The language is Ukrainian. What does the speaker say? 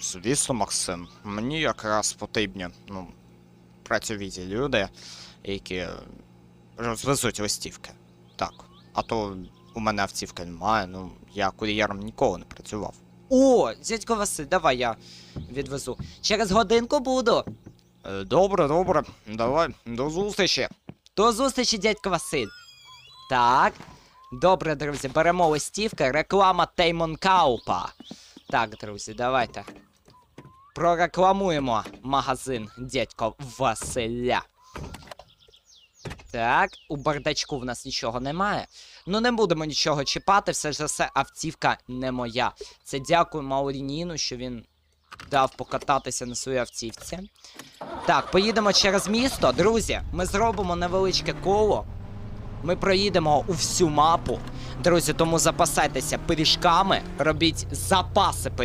звісно, Максим. Мені якраз потрібні, ну, працьовіті люди, які розвезуть листівки. Так. А то у мене автівки немає, ну, я кур'єром ніколи не працював. О, дядько Василь, давай я відвезу. Через годинку буду. Е, Добре, добре, давай, до зустрічі. До зустрічі, дядько Василь. Так. Добре, друзі, беремо листівки. Реклама Теймон Каупа. Так, друзі, давайте. Прорекламуємо магазин дядько Василя. Так, у бардачку в нас нічого немає. Ну не будемо нічого чіпати, все ж все автівка не моя. Це дякую Маурініну, що він дав покататися на своїй автівці. Так, поїдемо через місто. Друзі, ми зробимо невеличке коло. Ми проїдемо у всю мапу. Друзі, тому запасайтеся пиріжками, робіть запаси пиріжками.